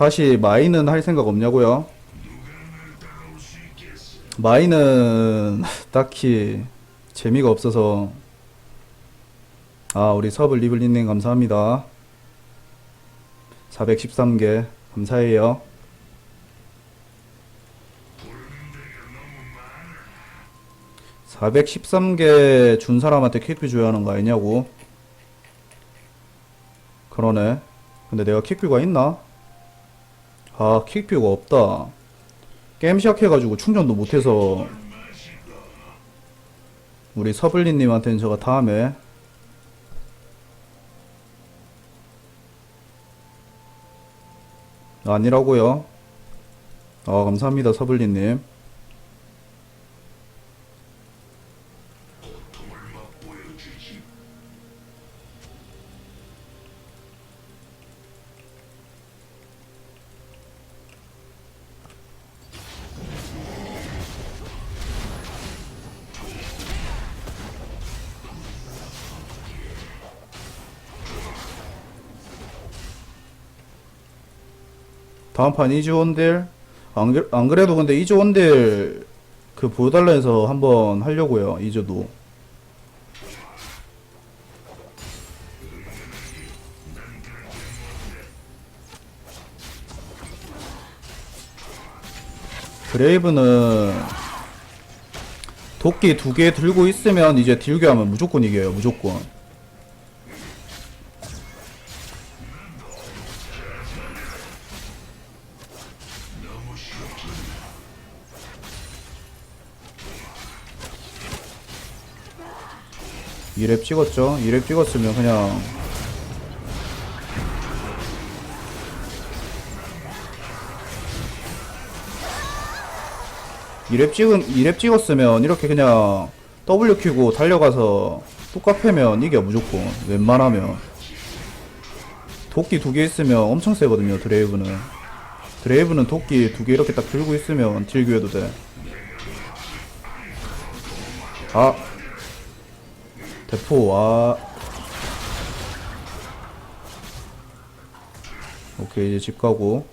다시 마이는 할 생각 없냐고요? 마이는 딱히 재미가 없어서. 아 우리 서블 리블리님 감사합니다. 413개 감사해요. (413개) 준 사람한테 퀵뷰 줘야 하는 거 아니냐고. 그러네. 근데 내가 퀵뷰가 있나? 아 퀵뷰가 없다. 게임 시작해가지고 충전도 못해서. 우리 서블리님한테는 제가 다음에 아니라고요. 아 감사합니다 서블리님 다음 판 이즈원딜 안, 그- 안 그래도 근데 이즈원딜 그 보여달라 해서 한번 하려고요 이즈도. 그레이브는 도끼 두 개 들고 있으면 이제 딜교 하면 무조건 이겨요 무조건 이랩 찍었죠? 이랩 찍었으면 그냥. 이랩 찍은 이랩 찍었으면 이렇게 그냥 W 켜고 달려가서 뚝 패면 이겨 무조건. 웬만하면. 도끼 두 개 있으면 엄청 세거든요 드레이브는. 드레이브는 도끼 두 개 이렇게 딱 들고 있으면 딜교해도 돼. 아, 대포 와. 오케이 이제 집 가고.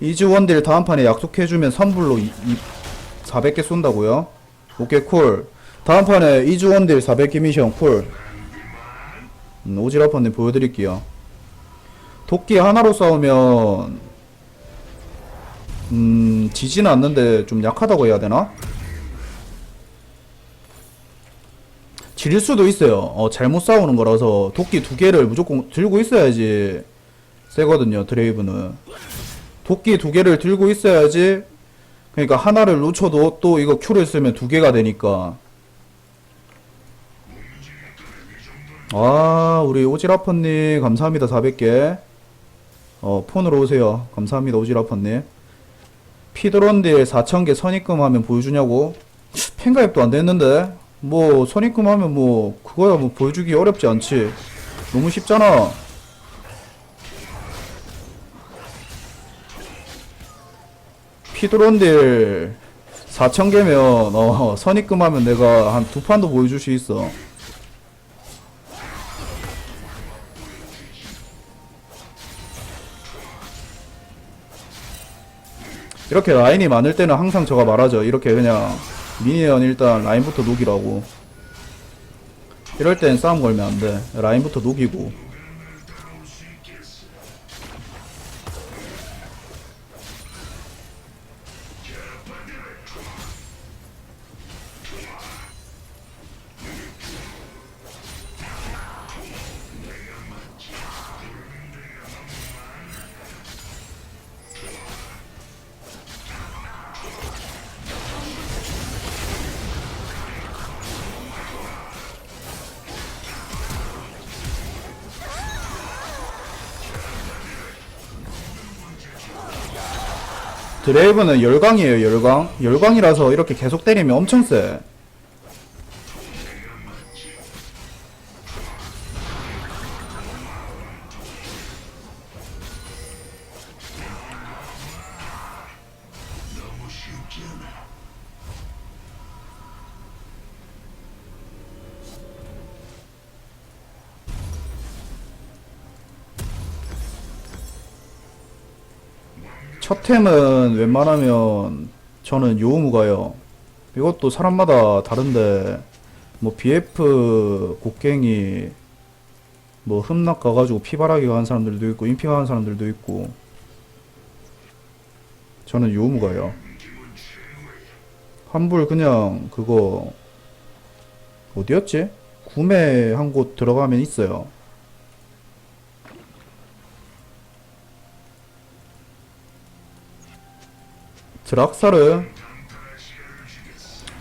이즈 원딜 다음 판에 약속해주면 선불로 이, 이 400개 쏜다고요? 오케이 콜. 다음 판에 이즈 원딜 400개 미션 콜. 음, 오지라퍼님 보여드릴게요. 도끼 하나로 싸우면 음, 지지는 않는데 좀 약하다고 해야 되나? 지릴 수도 있어요. 어, 잘못 싸우는 거라서 도끼 두 개를 무조건 들고 있어야지 세거든요, 드레이브는. 도끼 두 개를 들고 있어야지 그러니까 하나를 놓쳐도 또 이거 큐를 쓰면 두 개가 되니까. 아, 우리 오지라퍼님 감사합니다, 400개. 어, 폰으로 오세요. 감사합니다, 오지라퍼님. 피드런딜 4,000개 선입금 하면 보여주냐고? 팬가입도 안 됐는데? 뭐, 선입금 하면 뭐, 그거야 뭐 보여주기 어렵지 않지. 너무 쉽잖아. 피드런딜 4,000개면, 어, 선입금 하면 내가 한 두 판도 보여줄 수 있어. 이렇게 라인이 많을 때는 항상 제가 말하죠. 이렇게 그냥 미니언 일단 라인부터 녹이라고. 이럴 땐 싸움 걸면 안 돼. 라인부터 녹이고. 드레이브는 열광이에요, 열광. 열광이라서 이렇게 계속 때리면 엄청 세. 첫 템은 웬만하면 저는 요우무가요. 이것도 사람마다 다른데 뭐 BF 곡괭이 뭐 흠락 가가지고 피바라기 가는 사람들도 있고 인피 가는 사람들도 있고 저는 요우무가요. 환불 그냥 그거 어디였지? 구매한 곳 들어가면 있어요. 드락사르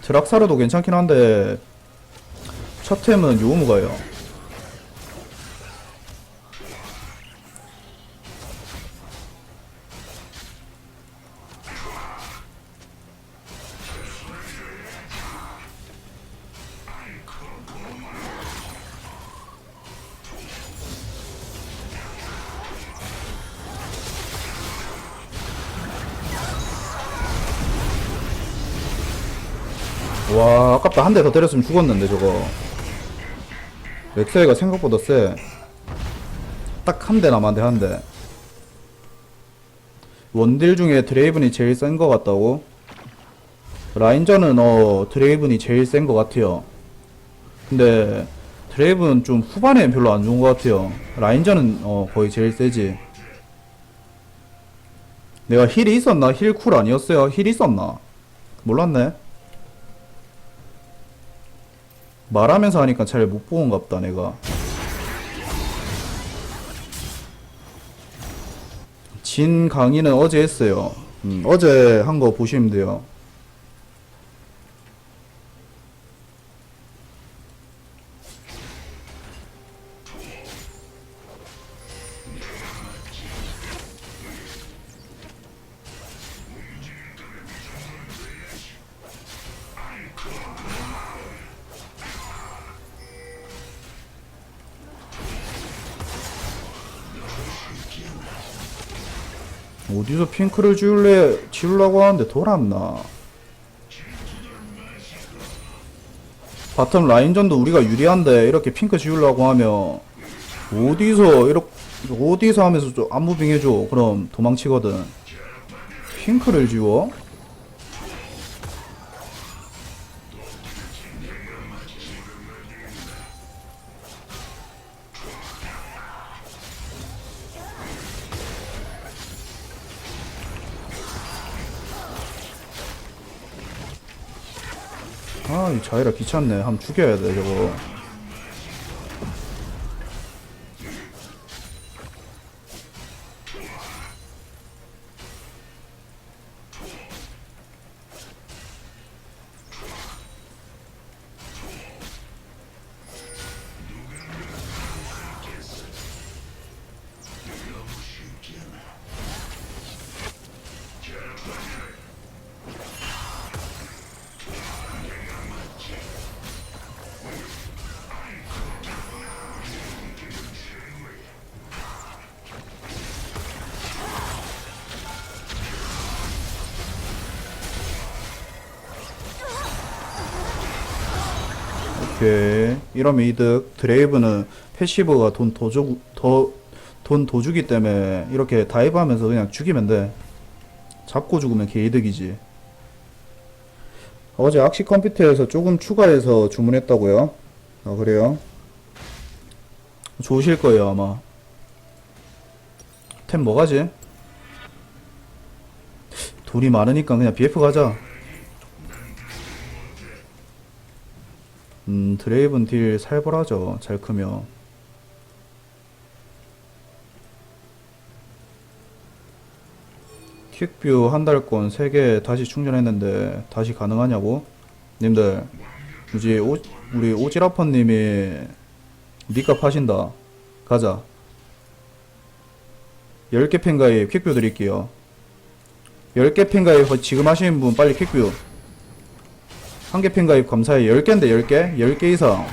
드락사르도 괜찮긴 한데 첫 템은 요무가요. 와 아깝다 한 대 더 때렸으면 죽었는데 저거 렉사이가 생각보다 세. 딱 한 대 남았는데 한 대. 원딜 중에 드레이븐이 제일 센 것 같다고? 라인전은 어 드레이븐이 제일 센 것 같아요. 근데 드레이븐 좀 후반에 별로 안 좋은 것 같아요. 라인전은 어 거의 제일 세지. 내가 힐이 있었나? 힐 쿨 아니었어요? 힐 있었나? 몰랐네. 말하면서 하니까 잘 못 보는갑다 내가. 진 강의는 어제 했어요. 음, 어제 한 거 보시면 돼요 어디서 핑크를 지울래 지우려고 하는데 돌았나? 바텀 라인전도 우리가 유리한데 이렇게 핑크 지우려고 하면 어디서 이렇게 어디서 하면서 좀 안무빙 해줘. 그럼 도망치거든. 핑크를 지워? 아, 이 자이라 귀찮네. 한번 죽여야 돼, 저거. 오케이. 이러면 이득. 드레이브는 패시브가 돈 더 주, 더, 돈 더 주기 때문에 이렇게 다이브 하면서 그냥 죽이면 돼. 잡고 죽으면 개이득이지. 어제 악시 컴퓨터에서 조금 추가해서 주문했다고요? 아, 그래요? 좋으실 거예요, 아마. 템 뭐가지? 돈이 많으니까 그냥 BF 가자. 음, 드레이븐 딜 살벌하죠. 잘 크면. 퀵뷰 한 달권 3개 다시 충전했는데 다시 가능하냐고? 님들, 우리, 오, 우리 오지라퍼님이 니값 하신다. 가자. 10개 팬가입 퀵뷰 드릴게요. 10개 팬가입 지금 하시는 분 빨리 퀵뷰. 한개 팬가입 감사해 10개인데 10개? 10개 이상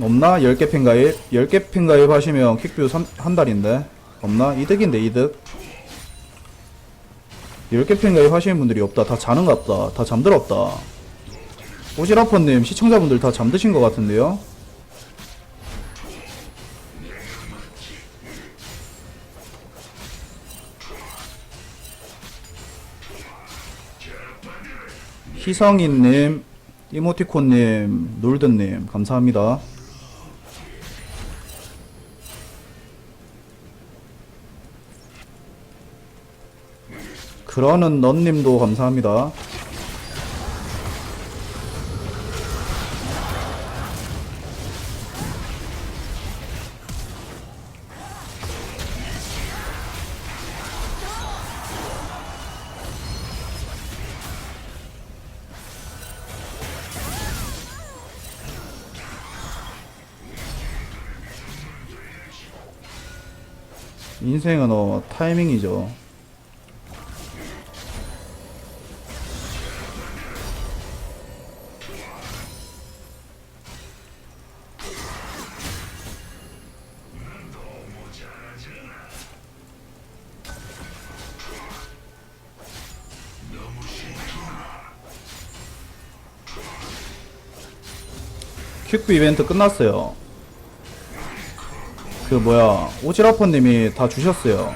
없나? 10개 팬가입 10개 팬가입 하시면 킥뷰 3, 한 달인데 없나? 이득인데 이득 10개 팬가입 하시는 분들이 없다 다 자는갑다 다 잠들었다 오지라퍼님 시청자분들 다 잠드신 것 같은데요? 희성이님, 이모티콘님, 놀드님, 감사합니다. 그러는 넌님도 감사합니다. 인생은 어 타이밍이죠. 퀵브 이벤트 끝났어요. 그 뭐야 오지라퍼님이 다 주셨어요.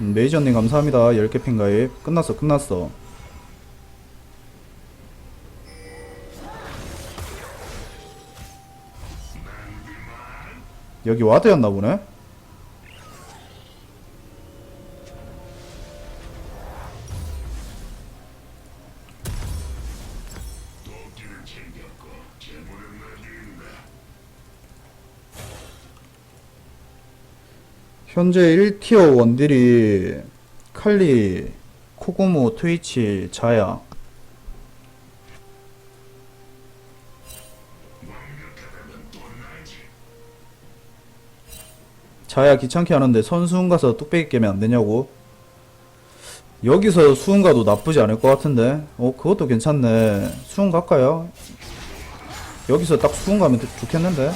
음, 메이저님 감사합니다. 10개 핀 가입 끝났어 끝났어. 여기 와드였나 보네. 현재 1티어 원딜이 칼리, 코고모, 트위치, 자야. 자야 귀찮게 하는데 선수훈 가서 뚝배기 깨면 안 되냐고. 여기서 수훈 가도 나쁘지 않을 것 같은데. 어, 그것도 괜찮네. 수훈 갈까요? 여기서 딱 수훈 가면 좋겠는데.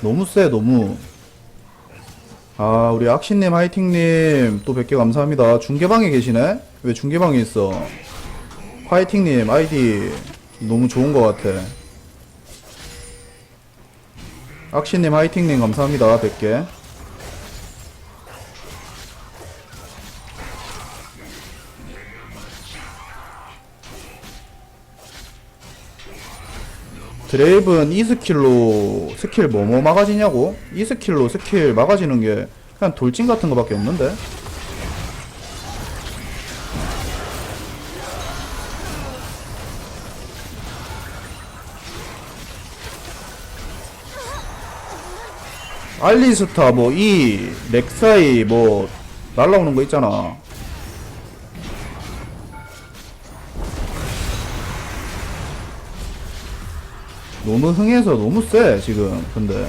너무 세, 너무. 아, 우리 악신님, 화이팅님, 또 100개 감사합니다. 중계방에 계시네? 왜 중계방에 있어? 화이팅님, 아이디 너무 좋은 것 같아. 악신님, 화이팅님, 감사합니다. 100개. 드레이브는 이 스킬로 스킬 뭐뭐 막아지냐고? 이 스킬로 스킬 막아지는 게 그냥 돌진 같은 거밖에 없는데? 알리스타 뭐 이 렉사이 뭐 날라오는 거 있잖아. 너무 흥해서 너무 세 지금. 근데.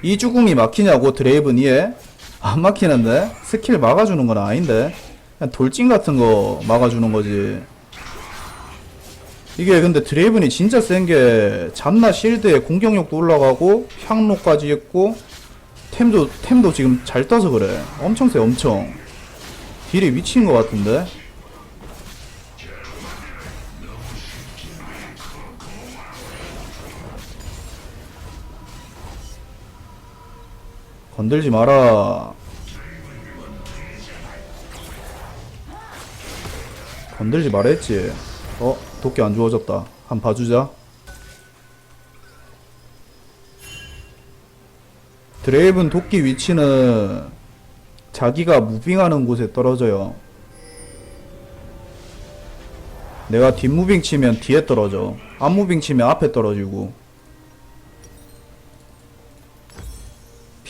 이 주궁이 막히냐고 드레이븐 이에? 안 막히는데? 스킬 막아주는 건 아닌데. 그냥 돌진 같은 거 막아주는 거지. 이게 근데 드레이븐이 진짜 센게 잔나 실드에 공격력도 올라가고 향로까지 있고 템도 템도 지금 잘 떠서 그래. 엄청 세 엄청. 딜이 미친 것 같은데 건들지 마라. 건들지 말했지. 어, 도끼 안 주워졌다. 한 봐주자. 드레이븐 도끼 위치는 자기가 무빙하는 곳에 떨어져요. 내가 뒷무빙 치면 뒤에 떨어져. 앞무빙 치면 앞에 떨어지고.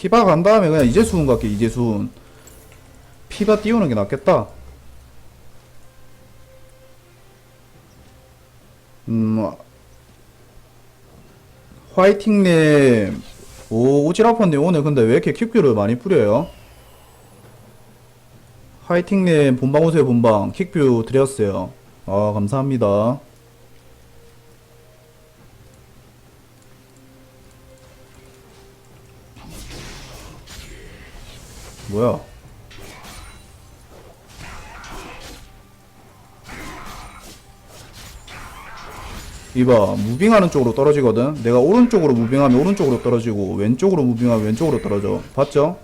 피바 간 다음에 그냥 이재수훈 갈게 이재수훈 피바 띄우는 게 낫겠다. 음 화이팅님. 오 오지라퍼님 오늘 근데 왜 이렇게 킥뷰를 많이 뿌려요? 화이팅님 본방 오세요 본방. 킥뷰 드렸어요. 아 감사합니다 뭐야? 이봐 무빙하는 쪽으로 떨어지거든 내가 오른쪽으로 무빙하면 오른쪽으로 떨어지고 왼쪽으로 무빙하면 왼쪽으로 떨어져 봤죠?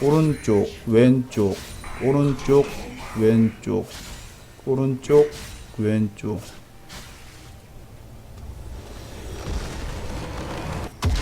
오른쪽, 왼쪽, 오른쪽, 왼쪽, 오른쪽, 왼쪽.